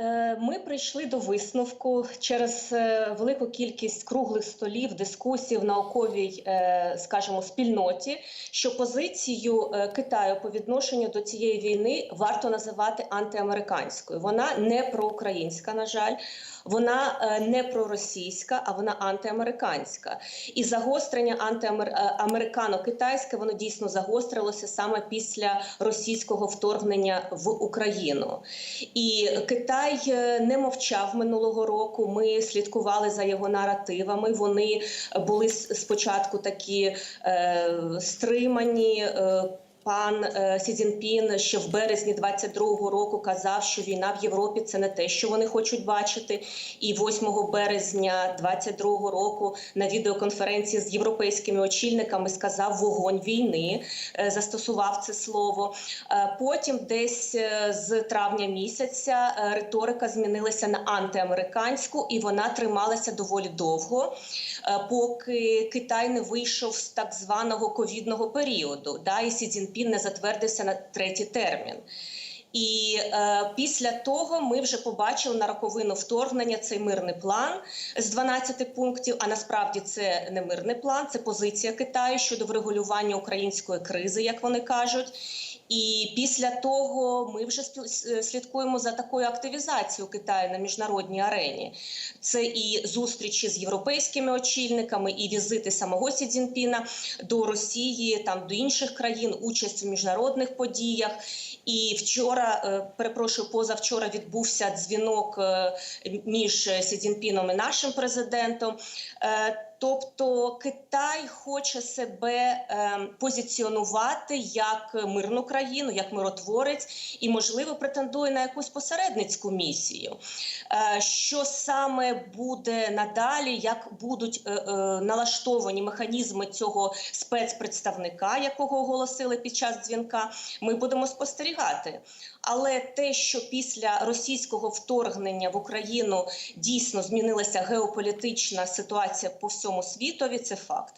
Е, Ми прийшли до висновку через е, велику кількість круглих столів, дискусій в науковій, е, скажімо, спільноті, що позицію Китаю по відношенню до цієї війни варто називати антиамериканською. Вона не проукраїнська, на жаль, вона не проросійська, а вона антиамериканська. І загострення антиамерикано-китайське воно дійсно загострилося саме після російського вторгнення в Україну. І Китай е, не мовчав минулого року. Ми слідкували за його наративами. Вони були спочатку такі е, стримані. Е, Пан е, Сі Цзіньпін ще в березні 22-го року казав, що війна в Європі це не те, що вони хочуть бачити. І 8 березня 22-го року на відеоконференції з європейськими очільниками сказав вогонь війни, е, застосував це слово. Е, Потім, десь з травня місяця, риторика змінилася на антиамериканську, і вона трималася доволі довго, поки Китай не вийшов з так званого ковідного періоду. І Сі Цзіньпін не затвердився на третій термін. І е, після того ми вже побачили на роковину вторгнення цей мирний план з 12 пунктів. А насправді це не мирний план, це позиція Китаю щодо врегулювання української кризи, як вони кажуть. І після того ми вже спіл- слідкуємо за такою активізацією Китаю на міжнародній арені. Це і зустрічі з європейськими очільниками, і візити самого Сі Цзіньпіна до Росії, там до інших країн, участь в міжнародних подіях. І вчора, е, перепрошую, позавчора відбувся дзвінок е, між Сі Цзіньпіном і нашим президентом. Тобто Китай хоче себе е, позиціонувати як мирну країну, як миротворець, і можливо претендує на якусь посередницьку місію. Е, що саме буде надалі, як будуть е, е, налаштовані механізми цього спецпредставника, якого оголосили під час дзвінка, ми будемо спостерігати. Але те, що після російського вторгнення в Україну дійсно змінилася геополітична ситуація по всьому світові, це факт.